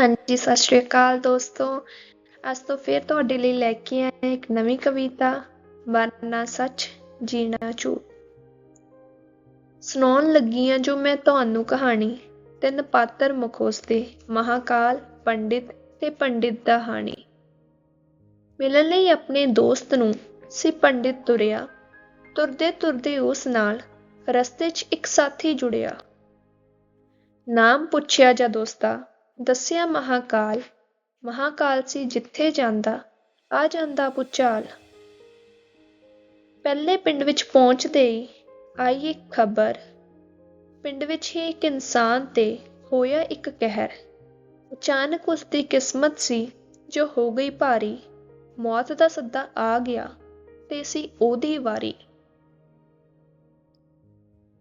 ਹਾਂਜੀ, ਸਤਿ ਸ਼੍ਰੀ ਅਕਾਲ ਦੋਸਤੋ। ਅੱਜ ਤੋਂ ਫਿਰ ਤੁਹਾਡੇ ਲਈ ਲੈ ਕੇ ਆਏ ਹਾਂ ਇੱਕ ਨਵੀਂ ਕਵਿਤਾ ਵਰਨਾ ਸੱਚ, ਜੀਣਾ ਝੂਠ। ਸੁਣਾਉਣ ਲੱਗੀ ਹਾਂ ਜੋ ਮੈਂ ਤੁਹਾਨੂੰ ਕਹਾਣੀ, ਤਿੰਨ ਪਾਤਰ ਮੁਖੋਸ ਮਹਾਕਾਲ, ਪੰਡਿਤ ਤੇ ਪੰਡਿਤ ਦਾ ਹਾਣੀ। ਮਿਲਣ ਲਈ ਆਪਣੇ ਦੋਸਤ ਨੂੰ ਸੀ ਪੰਡਿਤ ਤੁਰਿਆ। ਤੁਰਦੇ ਤੁਰਦੇ ਉਸ ਨਾਲ ਰਸਤੇ 'ਚ ਇੱਕ ਸਾਥੀ ਜੁੜਿਆ। ਨਾਮ ਪੁੱਛਿਆ ਜਾਂ ਦੋਸਤਾ ਦੱਸਿਆ ਮਹਾਕਾਲ ਮਹਾਕਾਲ ਸੀ ਜਿੱਥੇ ਜਾਂਦਾ, ਆ ਜਾਂਦਾ ਪੁਚਾਲ ਪਹਿਲੇ ਪਿੰਡ ਵਿੱਚ ਪਹੁੰਚਦੇ ਹੀ ਆਈ ਇੱਕ ਖਬਰ। ਪਿੰਡ ਵਿੱਚ ਹੀ ਇੱਕ ਇਨਸਾਨ ਤੇ ਹੋਇਆ ਇੱਕ ਕਹਿਰ। ਅਚਾਨਕ ਉਸ ਦੀ ਕਿਸਮਤ ਸੀ ਜੋ ਹੋ ਗਈ ਭਾਰੀ। ਮੌਤ ਦਾ ਸੱਦਾ ਆ ਗਿਆ ਤੇ ਸੀ ਉਹਦੀ ਵਾਰੀ।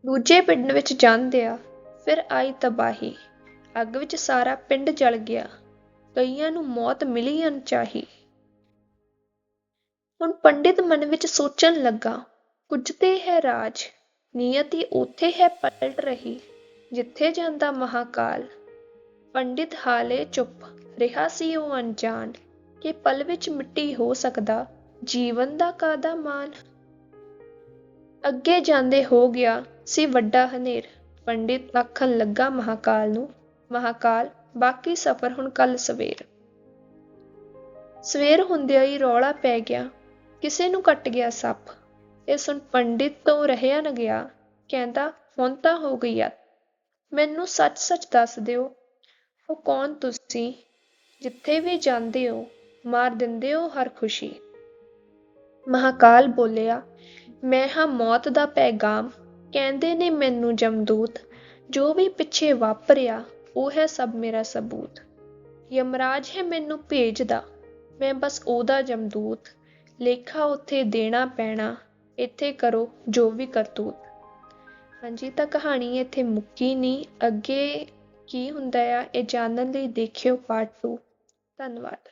ਦੂਜੇ ਪਿੰਡ ਵਿੱਚ ਜਾਂਦਿਆ ਫਿਰ ਆਈ ਤਬਾਹੀ। ਅੱਗ ਵਿੱਚ ਸਾਰਾ ਪਿੰਡ ਜਲ ਗਿਆ। ਕਈਆਂ ਨੂੰ ਮੌਤ ਮਿਲੀ ਅਣਚਾਹੀ। ਹੁਣ ਪੰਡਿਤ ਮਨ ਵਿੱਚ ਸੋਚਣ ਲੱਗਾ, ਕੁਝ ਤੇ ਹੈ ਰਾਜ ਨੀਅਤੀ ਉੱਥੇ ਹੈ ਪਲਟ ਰਹੀ, ਜਿੱਥੇ ਜਾਂਦਾ ਮਹਾਕਾਲ। ਪੰਡਿਤ ਹਾਲੇ ਚੁੱਪ, ਰਿਹਾ ਸੀ ਉਹ ਅਣਜਾਣ ਕਿ ਪਲ ਵਿੱਚ ਮਿੱਟੀ ਹੋ ਸਕਦਾ, ਜੀਵਨ ਦਾ ਕਾਦਾ ਮਾਨ ਅੱਗੇ ਜਾਂਦੇ ਹੋ ਗਿਆ ਸੀ ਵੱਡਾ ਹਨੇਰ, ਪੰਡਿਤ ਆਖਣ ਲੱਗਾ ਮਹਾਕਾਲ ਨੂੰ ਮਹਾਕਾਲ, ਬਾਕੀ ਸਫ਼ਰ ਹੁਣ ਕੱਲ ਸਵੇਰ। ਸਵੇਰ ਹੁੰਦਿਆਂ ਹੀ ਰੌਲਾ ਪੈ ਗਿਆ। ਕਿਸੇ ਨੂੰ ਕੱਟ ਗਿਆ ਸੱਪ। ਇਹ ਸੁਣ ਪੰਡਿਤ ਤੋਂ ਰਹਿਆ ਨਾ ਗਿਆ, ਕਹਿੰਦਾ, ਹੁਣ ਤਾਂ ਹੋ ਗਈ ਆ। ਮੈਨੂੰ ਸੱਚ-ਸੱਚ ਦੱਸ ਦਿਓ, ਉਹ ਕੌਣ ਤੁਸੀਂ? ਜਿੱਥੇ ਵੀ ਜਾਂਦੇ ਹੋ, ਮਾਰ ਦਿੰਦੇ ਹੋ ਹਰ ਖੁਸ਼ੀ। ਮਹਾਕਾਲ ਬੋਲਿਆ, ਮੈਂ ਹਾਂ ਮੌਤ ਦਾ ਪੈਗਾਮ। ਕਹਿੰਦੇ ਨੇ ਮੈਨੂੰ ਜਮਦੂਤ, ਜੋ ਵੀ ਪਿੱਛੇ ਵਾਪਰਿਆ ਉਹ ਹੈ ਸਭ ਮੇਰਾ ਸਬੂਤ। ਯਮਰਾਜ ਹੈ ਮੈਨੂੰ ਭੇਜਦਾ, ਮੈਂ ਬਸ ਉਹਦਾ ਜਮਦੂਤ। ਲੇਖਾ ਉੱਥੇ ਦੇਣਾ ਪੈਣਾ, ਇੱਥੇ ਕਰੋ ਜੋ ਵੀ ਕਰਤੂਤ। ਹਾਂਜੀ, ਤਾਂ ਕਹਾਣੀ ਇੱਥੇ ਮੁੱਕੀ ਨਹੀਂ। ਅੱਗੇ ਕੀ ਹੁੰਦਾ ਆ, ਇਹ ਜਾਣਨ ਲਈ ਦੇਖਿਓ ਪਾਰਟ 2 ਧੰਨਵਾਦ।